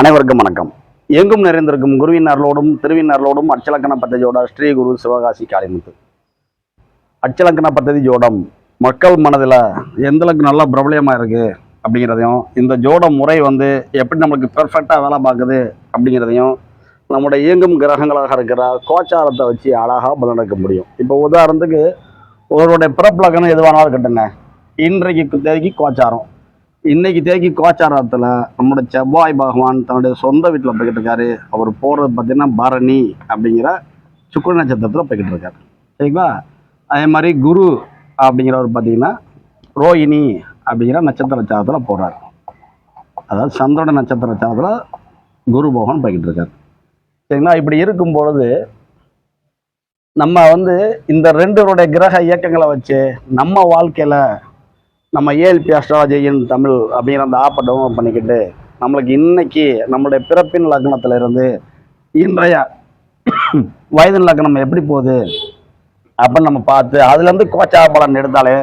அனைவருக்கும் வணக்கம். எங்கும் நிறைந்திருக்கும் குருவின் அருளோடும் திருவின் அருளோடும் அச்சலக்கண பத்ததியோட ஸ்ரீ குரு சிவகாசி காளிமுத்து. அச்சலக்கண பத்ததி ஜோடம் மக்கள் மனதில் எந்த அளவுக்கு நல்லா பிரபலியமாக இருக்குது அப்படிங்கிறதையும் இந்த ஜோட முறை வந்து எப்படி நம்மளுக்கு பெர்ஃபெக்டாக வேலை பார்க்குது அப்படிங்கிறதையும் நம்முடைய இயங்கும் கிரகங்களாக இருக்கிற கோச்சாரத்தை வச்சு அழகாக பதிலளிக்க முடியும். இப்போ உதாரணத்துக்கு ஒருவருடைய பிறப்பிலக்கணம் எதுவானாலும் கட்டுங்க இன்றைக்கு தேதிக்கு கோச்சாரம். இன்னைக்கு தேக்கி கோச்சாரத்தில் நம்மளோட செவ்வாய் பகவான் தன்னுடைய சொந்த வீட்டில் போய்கிட்டு இருக்காரு. அவர் போகிறது பார்த்தீங்கன்னா பரணி அப்படிங்கிற சுக்கிர நட்சத்திரத்தில் போய்கிட்டு இருக்காரு. சரிங்களா? அதே மாதிரி குரு அப்படிங்கிறவர் பார்த்தீங்கன்னா ரோஹிணி அப்படிங்கிற நட்சத்திர சாதத்தில் போகிறார் அதாவது சந்திரன நட்சத்திர சாதத்தில் குரு பகவான் போய்கிட்டு இருக்காரு. சரிங்களா? இப்படி இருக்கும் பொழுது நம்ம வந்து இந்த ரெண்டுவருடைய கிரக இயக்கங்களை வச்சு நம்ம வாழ்க்கையில் நம்ம ஏஎல்பி அஸ்ட்ராலஜியின் தமிழ் அப்படிங்கிற அந்த ஆப்பை டவுன்லோட் பண்ணிக்கிட்டு நம்மளுக்கு இன்னைக்கு நம்மளுடைய பிறப்பின் லக்னத்துல இருந்து இன்றைய வயதின் லக்னம் எப்படி போகுது அப்படின்னு நம்ம பார்த்து அதுலேருந்து கோச்சா பலன் எடுத்தாலே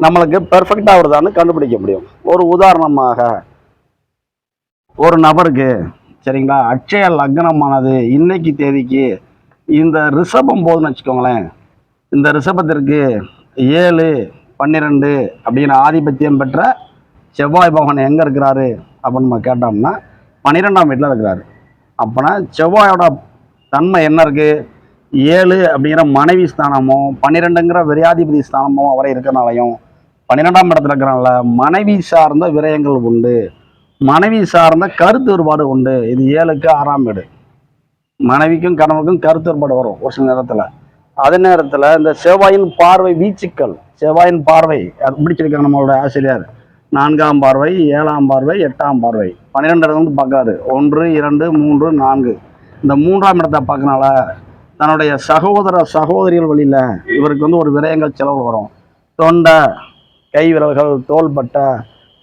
நம்மளுக்கு பெர்ஃபெக்டாக வருதான்னு கண்டுபிடிக்க முடியும். ஒரு உதாரணமாக ஒரு நபருக்கு சரிங்களா அட்சய லக்னமானது இன்னைக்கு தேதிக்கு இந்த ரிஷபம் போகுதுன்னு வச்சுக்கோங்களேன். இந்த ரிஷபத்திற்கு ஏழு பன்னிரெண்டு அப்படிங்கிற ஆதிபத்தியம் பெற்ற செவ்வாய் பகவான் எங்கே இருக்கிறாரு அப்படின்னு நம்ம கேட்டோம்னா பன்னிரெண்டாம் வீட்டில் இருக்கிறாரு. அப்போனா செவ்வாயோட தன்மை என்ன இருக்குது ஏழு அப்படிங்கிற மனைவி ஸ்தானமும் பன்னிரெண்டுங்கிற விரையாதிபதி ஸ்தானமும் அவரை இருக்கிறனாலையும் பன்னிரெண்டாம் இடத்துல இருக்கிறனால மனைவி சார்ந்த விரயங்கள் உண்டு. மனைவி சார்ந்த கருத்து வேறுபாடு உண்டு. இது ஏழுக்கு ஆறாம் வீடு. மனைவிக்கும் கணவனுக்கும் கருத்து வேறுபாடு வரும் ஒரு சில நேரத்தில். அதே நேரத்தில் இந்த செவ்வாயின் பார்வை வீச்சுக்கள் செவ்வாயின் பார்வை அது நம்மளோட ஆசிரியர். நான்காம் பார்வை ஏழாம் பார்வை எட்டாம் பார்வை. பன்னிரெண்டு இடத்துல வந்து பார்க்காரு ஒன்று இரண்டு மூன்று நான்கு. இந்த மூன்றாம் இடத்தை பார்க்கனால தன்னுடைய சகோதர சகோதரிகள் வழியில் இவருக்கு வந்து ஒரு விரயங்கள் செலவு வரும். தொண்டை கை விரல்கள் தோள்பட்டை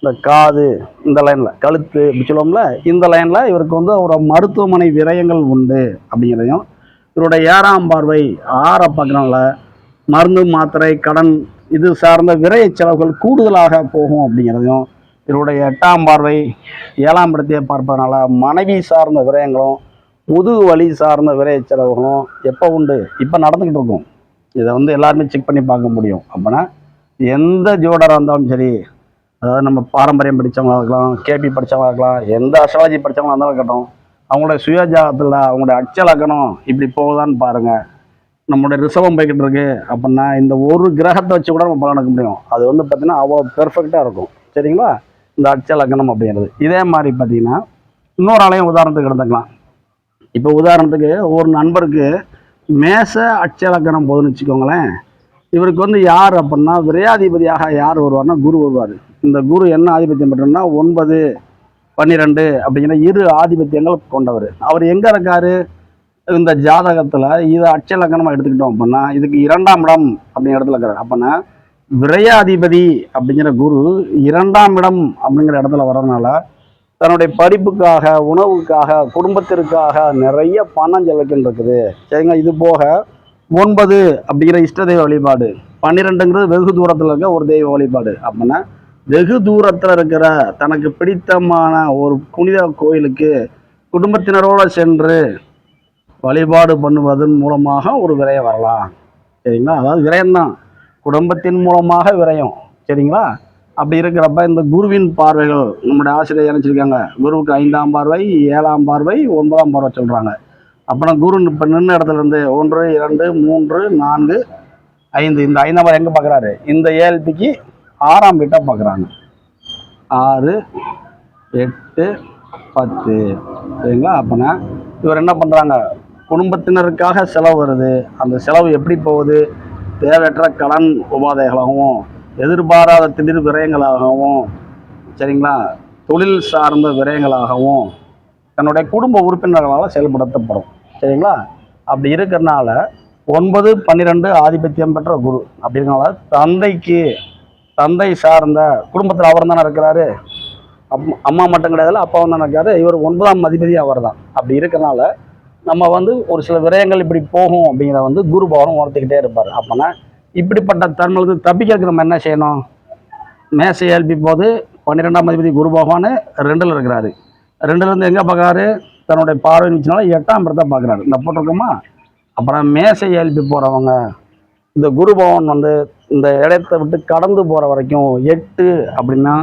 இந்த காது இந்த லைனில் கழுத்து இப்படி சொல்லுவோம்ல இந்த லைனில் இவருக்கு வந்து ஒரு மருத்துவமனை விரயங்கள் உண்டு அப்படிங்கிறதையும் இவருடைய ஏழாம் பார்வை ஆறை பார்க்கறனால மருந்து மாத்திரை கடன் இது சார்ந்த விரைய செலவுகள் கூடுதலாக போகும் அப்படிங்கிறதையும் இவருடைய எட்டாம் பார்வை ஏழாம் இடத்தையே பார்ப்பதனால மனைவி சார்ந்த விரயங்களும் முதுகு வலி சார்ந்த விரைய செலவுகளும் எப்போ உண்டு? இப்போ நடந்துக்கிட்டு இருக்கும். இதை வந்து எல்லாருமே செக் பண்ணி பார்க்க முடியும். அப்படின்னா எந்த ஜோடராக இருந்தாலும் சரி அதாவது நம்ம பாரம்பரியம் படித்தவங்களாக இருக்கலாம் கேபி படித்தவங்களாக இருக்கலாம் எந்த அஸ்ட்ராலஜி படித்தவங்களாக இருந்தாலும் இருக்கட்டும் அவங்களுடைய சுயஜாதத்தில் அவங்களுடைய அச்சலக்கணம் இப்படி போகுதான்னு பாருங்கள் நம்மளுடைய ரிசவம் போய்கிட்டு இருக்கு. அப்படின்னா இந்த ஒரு கிரகத்தை வச்சு கூட நம்ம பலன் எடுக்க முடியும். அது வந்து பார்த்தீங்கன்னா அவ்வளோ பெர்ஃபெக்டாக இருக்கும். சரிங்களா? இந்த அச்சலக்கணம் அப்படிங்கிறது. இதே மாதிரி பார்த்தீங்கன்னா இன்னொரு ஆளையும் உதாரணத்துக்கு எடுத்துக்கலாம். இப்போ உதாரணத்துக்கு ஒரு நண்பருக்கு மேச அச்சலக்கணம் போகுதுன்னு வச்சுக்கோங்களேன். இவருக்கு வந்து யார் அப்படின்னா விரையாதிபதியாக யார் வருவார்னா குரு வருவார். இந்த குரு என்ன ஆதிபத்தியம் பெற்றோம்னா ஒன்பது பன்னிரெண்டு அப்படிங்கிற இரு ஆதிபத்தியங்கள் கொண்டவர். அவர் எங்கே இருக்காரு? இந்த ஜாதகத்தில் இதை அச்சலக்கணமாக எடுத்துக்கிட்டோம் அப்படின்னா இதுக்கு இரண்டாம் இடம் அப்படிங்கிற இடத்துல இருக்கிறார். அப்படின்னா விரையாதிபதி அப்படிங்கிற குரு இரண்டாம் இடம் அப்படிங்கிற இடத்துல வர்றதுனால தன்னுடைய படிப்புக்காக உணவுக்காக குடும்பத்திற்காக நிறைய பணம் செலவிக்கின்னு இருக்குது சரிங்க இது போக ஒன்பது அப்படிங்கிற இஷ்ட தெய்வ வழிபாடு பன்னிரெண்டுங்கிறது வெகு தூரத்தில் இருக்க ஒரு தெய்வ வழிபாடு. அப்படின்னா வெகு தூரத்தில் இருக்கிற தனக்கு பிடித்தமான ஒரு புனித கோயிலுக்கு குடும்பத்தினரோடு சென்று வழிபாடு பண்ணுவதன் மூலமாக ஒரு விரயம் வரலாம். சரிங்களா? அதாவது விரயம்தான். குடும்பத்தின் மூலமாக விரயம். சரிங்களா? அப்படி இருக்கிறப்ப இந்த குருவின் பார்வைகள் நம்முடைய ஆசிரியர் நினச்சிருக்காங்க குருவுக்கு ஐந்தாம் பார்வை ஏழாம் பார்வை ஒன்பதாம் பார்வை சொல்கிறாங்க அப்புறம் குரு இப்போ நின்று இடத்துல இருந்து ஒன்று இரண்டு மூன்று நான்கு ஐந்து. இந்த ஐந்தாம் பார்வை எங்கே பார்க்குறாரு இந்த ஏஎல்பிக்கு ஆறாம் வீட்டை பார்க்குறாங்க ஆறு எட்டு பத்து. சரிங்களா? அப்போனா இவர் என்ன பண்ணுறாங்க குடும்பத்தினருக்காக செலவு வருது. அந்த செலவு எப்படி போகுது? தேவையற்ற கடன் உபாதைகளாகவும் எதிர்பாராத திடீர் விரயங்களாகவும் சரிங்களா? தொழில் சார்ந்த விரயங்களாகவும் தன்னுடைய குடும்ப உறுப்பினர்களால் செயல்படுத்தப்படும். சரிங்களா? அப்படி இருக்கிறனால ஒன்பது பன்னிரெண்டு ஆதிபத்தியம் பெற்ற குரு அப்படிங்கிறனால தந்தைக்கு தந்தை சார்ந்த குடும்பத்தில் அவர் தானே இருக்கிறாரு. அம்- அம்மா மட்டும் கிடையாதுல அப்பாவும் தானே இருக்காரு. இவர் ஒன்பதாம் அதிபதி அவர் தான் அப்படி இருக்கிறனால நம்ம வந்து ஒரு சில விரயங்கள் இப்படி போகும் அப்படிங்கிறத வந்து குரு பவரம் உணர்த்திக்கிட்டே இருப்பார். அப்போனா இப்படிப்பட்ட தன்மலுக்கு தப்பிக்கிறதுக்கு நம்ம என்ன செய்யணும்? மேசை எழுப்பி போது பன்னிரெண்டாம் அதிபதி குரு பகவான் ரெண்டில் இருக்கிறாரு. ரெண்டுலேருந்து எங்கே பார்க்குறாரு? தன்னுடைய பார்வை நிச்சனால எட்டாம் இடத்தை பார்க்குறாரு. இந்த போட்டிருக்கோமா? அப்புறம் மேசை எழுப்பி போகிறவங்க இந்த குரு பவன் வந்து இந்த இடத்த விட்டு கடந்து போகிற வரைக்கும் எட்டு அப்படின்னா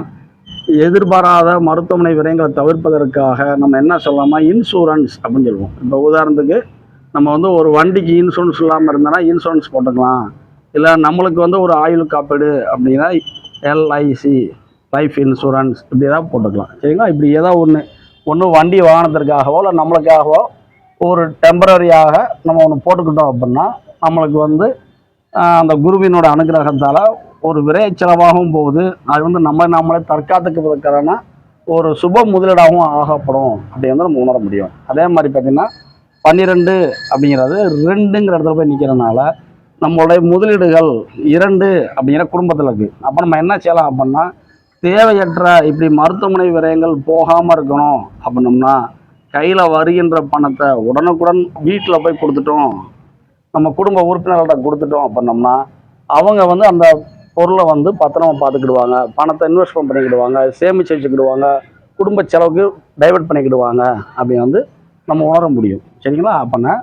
எதிர்பாராத மருத்துவமனை விரயங்களை தவிர்ப்பதற்காக நம்ம என்ன சொல்லலாமா இன்சூரன்ஸ் அப்படின்னு சொல்லுவோம். இப்போ உதாரணத்துக்கு நம்ம வந்து ஒரு வண்டிக்கு இன்சூரன்ஸ் இல்லாமல் இருந்தோன்னா இன்சூரன்ஸ் போட்டுக்கலாம். இல்லை நம்மளுக்கு வந்து ஒரு ஆயுள் காப்பீடு அப்படின்னா எல்ஐசி லைஃப் இன்சூரன்ஸ் இப்படி ஏதாவது போட்டுக்கலாம். சரிங்களா? இப்படி ஏதோ ஒன்று ஒன்று வண்டி வாகனத்திற்காகவோ இல்லை நம்மளுக்காகவோ ஒரு டெம்பரரியாக நம்ம ஒன்று போட்டுக்கிட்டோம் அப்படின்னா நம்மளுக்கு வந்து அந்த குருவினோட அனுகிரகத்தால் ஒரு விரைச்சலவாகவும் போகுது அது வந்து நம்ம நம்மளே தற்காத்துக்கிறதுக்கான ஒரு சுப முதலீடாகவும் ஆகப்படும் அப்படி வந்து நம்ம உணர முடியும். அதே மாதிரி பார்த்திங்கன்னா பன்னிரெண்டு அப்படிங்கிறது ரெண்டுங்கிற இடத்துல போய் நிற்கிறனால நம்மளுடைய முதலீடுகள் இரண்டு அப்படிங்கிற குடும்பத்தில் இருக்குது அப்போ நம்ம என்ன செய்யலாம் அப்படின்னா தேவையற்ற இப்படி மருத்துவமனை விரயங்கள் போகாமல் இருக்கணும் அப்படின்னோம்னா கையில் வருகின்ற பணத்தை உடனுக்குடன் வீட்டில் போய் கொடுத்துட்டோம் நம்ம குடும்ப உறுப்பினர்கள்ட்ட கொடுத்துட்டோம் அப்படின்னோம்னா அவங்க வந்து அந்த பொருளை வந்து பத்திரமா பார்த்துக்கிடுவாங்க. பணத்தை இன்வெஸ்ட்மெண்ட் பண்ணிக்கிடுவாங்க சேமித்து வச்சுக்கிடுவாங்க குடும்ப செலவுக்கு டைவர்ட் பண்ணிக்கிடுவாங்க அப்படின்னு வந்து நம்ம உணர முடியும். சரிங்களா? அப்போனா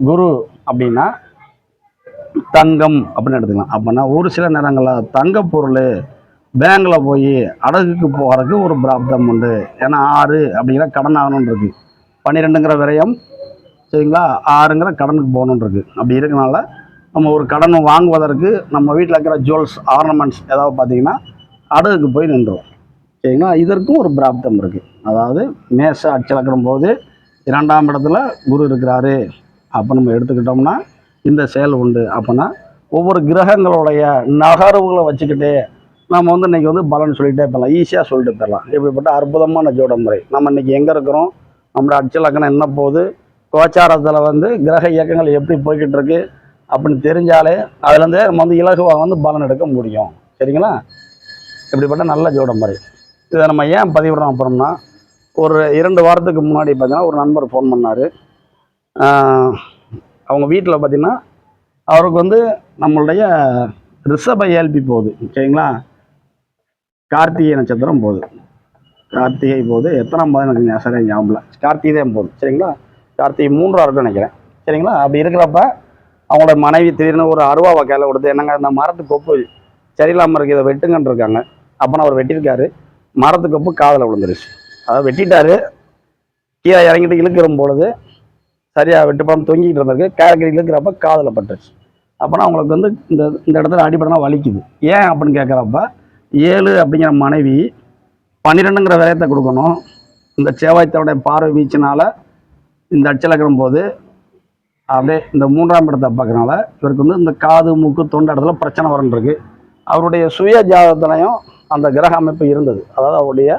குரு அப்படின்னா தங்கம் அப்படின்னு எடுத்துக்கலாம். அப்போனா ஒரு சில நேரங்களில் தங்க பொருள் பேங்கில் போய் அடகுக்கு போகிறதுக்கு ஒரு பிராப்தம் உண்டு. ஏன்னா ஆறு அப்படிங்கிற கடன் ஆகணும்னு இருக்குது பன்னிரெண்டுங்கிற விரயம் சரிங்களா? ஆறுங்கிற கடனுக்கு போகணுன்றது அப்படி இருக்கனால நம்ம ஒரு கடன் வாங்குவதற்கு நம்ம வீட்டில் இருக்கிற ஜுவல்ஸ் ஆர்னமெண்ட்ஸ் ஏதாவது பார்த்தீங்கன்னா அடகுக்கு போய் நின்றுவோம் சரிங்களா? இதற்கும் ஒரு பிராப்தம் இருக்குது அதாவது மேச அச்சலக்கிற போது இரண்டாம் இடத்துல குரு இருக்கிறாரு. அப்போ நம்ம எடுத்துக்கிட்டோம்னா இந்த செயல் உண்டு. அப்போனா ஒவ்வொரு கிரகங்களுடைய நகர்வுகளை வச்சுக்கிட்டே நம்ம வந்து இன்றைக்கி வந்து பலன் சொல்லிகிட்டே போகலாம் ஈஸியாக சொல்லிட்டு போயிடலாம். இப்படிப்பட்ட அற்புதமான ஜோட முறை. நம்ம இன்றைக்கி எங்கே இருக்கிறோம்? நம்மளோட அச்சலக்கணம் என்ன போகுது? கோச்சாரத்தில் வந்து கிரக இயக்கங்கள் எப்படி போய்கிட்டு இருக்கு அப்படின்னு தெரிஞ்சாலே அதுலேருந்தே நம்ம வந்து இலகுவாக வந்து பலன் எடுக்க முடியும். சரிங்களா? இப்படிப்பட்ட நல்ல ஜோடம் மாதிரி. இதை நம்ம ஏன் பதிவிடணும் அப்புறம்னா ஒரு இரண்டு வாரத்துக்கு முன்னாடி பார்த்தீங்கன்னா ஒரு நண்பர் ஃபோன் பண்ணார். அவங்க வீட்டில் பார்த்திங்கன்னா அவருக்கு வந்து நம்மளுடைய ரிஷப ஏல்பி போகுது. சரிங்களா? கார்த்திகை நட்சத்திரம் போகுது. கார்த்திகை போகுது. எத்தனாம் பாதம் எனக்கு ஞா- ஞாபகம் இல்லை. கார்த்திகை தான் போகுது. சரிங்களா? கார்த்திகை மூன்றாக இருக்கும்னு நினைக்கிறேன். சரிங்களா? அப்படி இருக்கிறப்ப அவங்களோட மனைவி திடீர்னு ஒரு அருவாவை கையில் கொடுத்து என்னங்க இந்த மரத்து கொப்பு சரியில்லாமல் இருக்கு இதை வெட்டுங்கன்னு இருக்காங்க. அப்போனா அவர் வெட்டியிருக்காரு. மரத்து கொப்பு காதில் விழுந்துருச்சு. அதாவது வெட்டிட்டாரு. கீழே இறங்கிட்டு இழுக்கிற பொழுது சரியாக வெட்டுப்படம் தொங்கிக்கிட்டு இருந்திருக்கு. கேரக்கடி இழுக்கிறப்ப காதில் பட்டுருச்சு. அப்போனா அவங்களுக்கு வந்து இந்த இந்த இடத்துல அடிப்படனா வலிக்குது. ஏன் அப்படின்னு கேட்குறப்ப ஏழு அப்படிங்கிற மனைவி பன்னிரெண்டுங்கிற விரயத்தை கொடுக்கணும். இந்த சேவாயத்தோடைய பார்வை வீச்சினால இந்த அச்சலக்கிறம் போது அப்படியே இந்த மூன்றாம் இடத்தை பார்க்கறனால இவருக்கு வந்து இந்த காது மூக்கு தொண்டை இடத்துல பிரச்சனை வரன்றிருக்கு அவருடைய சுய ஜாதகத்துலையும் அந்த கிரக அமைப்பு இருந்தது. அதாவது அவருடைய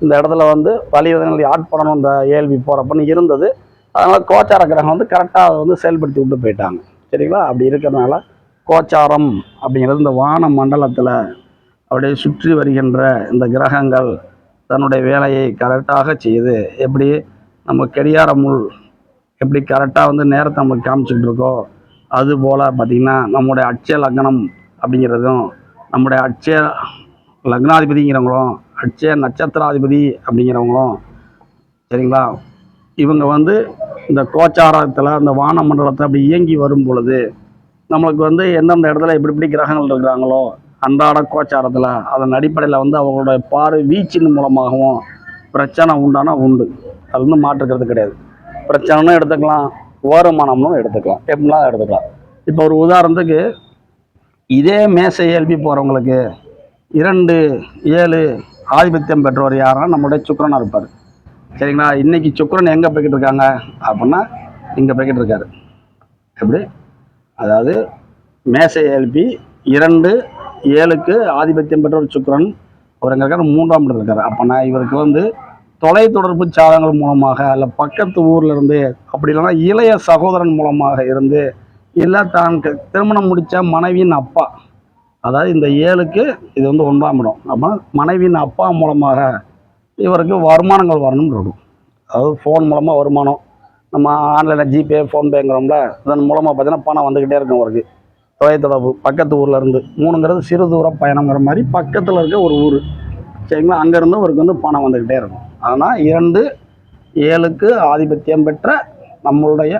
இந்த இடத்துல வந்து வலியுதங்களை ஆட்படணும் இந்த ஏல்வி போகிறப்பன்னு இருந்தது. அதனால் கோச்சார கிரகம் வந்து கரெக்டாக அதை வந்து செயல்படுத்தி விட்டு போயிட்டாங்க. சரிங்களா? அப்படி இருக்கிறதுனால கோச்சாரம் அப்படிங்கிறது இந்த வான மண்டலத்தில் அப்படியே சுற்றி வருகின்ற இந்த கிரகங்கள் தன்னுடைய வேலையை கரெக்டாக செய்து எப்படி? நம்ம கெடியார முள் எப்படி கரெக்டாக வந்து நேரத்தை நம்ம காமிச்சிக்கிட்டு இருக்கோ அது போல் பார்த்திங்கன்னா நம்முடைய அட்சய லக்னம் அப்படிங்கிறதும் நம்முடைய அட்சய லக்னாதிபதிங்கிறவங்களும் அட்சய நட்சத்திராதிபதி அப்படிங்கிறவங்களும் சரிங்களா? இவங்க வந்து இந்த கோச்சாரத்தில் இந்த வான மண்டலத்தை அப்படி இயங்கி வரும் பொழுது நம்மளுக்கு வந்து எந்தெந்த இடத்துல எப்படி எப்படி கிரகங்கள் இருக்கிறாங்களோ அன்றாட கோச்சாரத்தில் அதன் அடிப்படையில் வந்து அவங்களோட பார்வை வீச்சின் மூலமாகவும் பிரச்சனை உண்டானா உண்டு. அது வந்து மாற்றுக்கிறது கிடையாது. பிரச்சனைன்னு எடுத்துக்கலாம் ஓரமானம்னு எடுத்துக்கலாம். எப்படிலாம் எடுத்துக்கலாம். இப்போ ஒரு உதாரணத்துக்கு இதே மேசை எழுப்பி போகிறவங்களுக்கு இரண்டு ஏழு ஆதிபத்தியம் பெற்றவர் யாருன்னா நம்முடைய சுக்கரனாக இருப்பார். சரிங்களா? இன்னைக்கு சுக்கரன் எங்கே போய்கிட்டு இருக்காங்க? அப்படின்னா இங்கே போய்கிட்டு இருக்காரு. எப்படி? அதாவது மேசை எழுப்பி இரண்டு ஏழுக்கு ஆதிபத்தியம் பெற்ற ஒரு சுக்கரன் அவர் எங்கே இருக்காரு மூன்றாம் இடத்துல இருக்காரு. அப்போனா இவருக்கு வந்து தொலைத்தொடர்பு சாதனங்கள் மூலமாக அல்ல பக்கத்து ஊர்ல இருந்து அப்படி இல்லைன்னா இளைய சகோதரன் மூலமாக இருந்து இல்லை தான் திருமணம் முடித்த மனைவியின் அப்பா. அதாவது இந்த ஏழுக்கு இது வந்து ஒன்றாம் இடம். அப்போ மனைவியின் அப்பா மூலமாக இவருக்கு வருமானங்கள் வரணும்னு இருக்கும். அதாவது ஃபோன் மூலமாக வருமானம் நம்ம ஆன்லைனில் ஜிபே ஃபோன்பேங்கிறோம்ல இதன் மூலமாக பார்த்தீங்கன்னா பணம் வந்துக்கிட்டே இருக்கும் அவருக்கு. தொலைத்தொடர்பு பக்கத்து ஊரில் இருந்து மூணுங்கிறது சிறு தூர பயணங்கிற மாதிரி பக்கத்தில் இருக்க ஒரு ஊர். சரிங்களா? அங்கேருந்து அவருக்கு வந்து பணம் வந்துக்கிட்டே இருக்கும். ஆனால் இரண்டு ஏழுக்கு ஆதிபத்தியம் பெற்ற நம்மளுடைய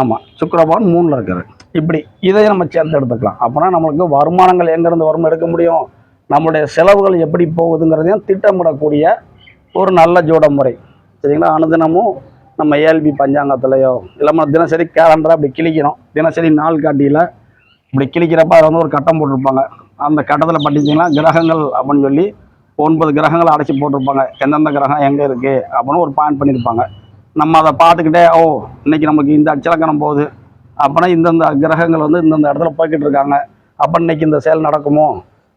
ஆமாம் சுக்கிரபவன் மூணில் இருக்கிறது இப்படி இதை நம்ம சேர்ந்து எடுத்துக்கலாம். அப்போனா நம்மளுக்கு வருமானங்கள் எங்கேருந்து வரும் எடுக்க முடியும்? நம்மளுடைய செலவுகள் எப்படி போகுதுங்கிறதையும் திட்டமிடக்கூடிய ஒரு நல்ல ஜோட முறை சரிங்களா? அனுதினமும் நம்ம ஏஎல்பி இல்லை இல்லாமல் தினசரி கேலண்டரை அப்படி கிழிக்கணும் தினசரி நாள் காட்டியில் இப்படி கிழிக்கிறப்ப அதை வந்து ஒரு கட்டம் போட்டிருப்பாங்க. அந்த கட்டத்தில் பார்த்தீங்கன்னா கிரகங்கள் அப்படின்னு சொல்லி ஒன்பது கிரகங்களை அடைச்சி போட்டிருப்பாங்க. எந்தெந்த கிரகம் எங்கே இருக்குது அப்படின்னு ஒரு பாயிண்ட் பண்ணியிருப்பாங்க. நம்ம அதை பார்த்துக்கிட்டே ஓ இன்னைக்கு நமக்கு இந்த அச்சலக்கணம் போகுது. அப்போனா இந்தந்த கிரகங்கள் வந்து இந்தந்த இடத்துல போய்கிட்டு இருக்காங்க. அப்போ இன்னைக்கு இந்த செயல் நடக்குமோ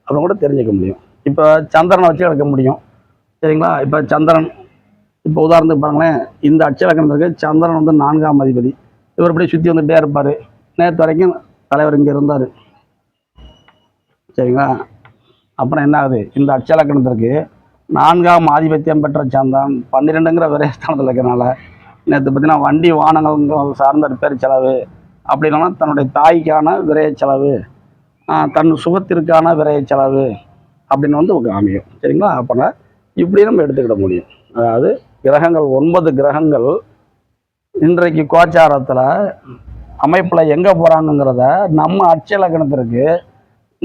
அப்படின்னு கூட தெரிஞ்சுக்க முடியும். இப்போ சந்திரனை வச்சு எடுக்க முடியும். சரிங்களா? இப்போ சந்திரன் இப்போ உதாரணத்துக்கு பாருங்களேன். இந்த அச்சலக்கணத்துக்கு சந்திரன் வந்து நான்காம் அதிபதி. இவர் இப்படி சுற்றி வந்துகிட்டே இருப்பார். நேற்று வரைக்கும் தலைவர் இங்கே இருந்தார். சரிங்களா? அப்புறம் என்ன ஆகுது இந்த அட்சலக்கணத்திற்கு நான்காம் ஆதிபத்தியம் பெற்ற சந்திரன் பன்னிரெண்டுங்கிற விரயஸ்தானத்தில் இருக்கிறனால நேற்று பார்த்தீங்கன்னா வண்டி வாகனங்கள் சார்ந்த ரிப்பேர் செலவு அப்படி இல்லைன்னா தன்னுடைய தாய்க்கான விரய செலவு தன் சுகத்திற்கான விரைய செலவு அப்படின்னு வந்து உங்களுக்கு அமையும் சரிங்களா? அப்போனா இப்படி நம்ம எடுத்துக்கிட முடியும். அதாவது கிரகங்கள் ஒன்பது கிரகங்கள் இன்றைக்கு கோச்சாரத்தில் அமைப்பில் எங்கே போகிறாங்கங்கிறத நம்ம அட்சலக்கணத்திற்கு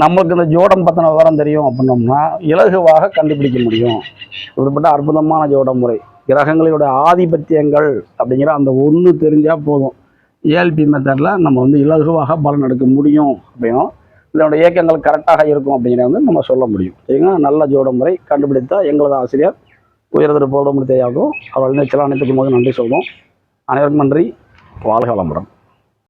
நம்மளுக்கு இந்த ஜோடம் பற்றின விவரம் தெரியும் அப்படின்னோம்னா இலகுவாக கண்டுபிடிக்க முடியும். இப்படிப்பட்ட அற்புதமான ஜோட முறை. கிரகங்களோட ஆதிபத்தியங்கள் அப்படிங்கிற அந்த ஒன்று தெரிஞ்சால் போதும். ஏஎல்பி மெத்தடில் நம்ம வந்து இலகுவாக பலன் எடுக்க முடியும் அப்படின்னும் இதனோட இயக்கங்கள் கரெக்டாக இருக்கும் அப்படிங்கிறத வந்து நம்ம சொல்ல முடியும். சரிங்களா? நல்ல ஜோட முறை கண்டுபிடித்தா எங்களது ஆசிரியர் உயர்திரு பௌடமுடித்தையாகும் அவர்கள் நிச்சயம் அனைத்துக்கும் போது நன்றி சொல்வோம். அனைவருக்கும் நன்றி. வாழ்க வளமுடன்.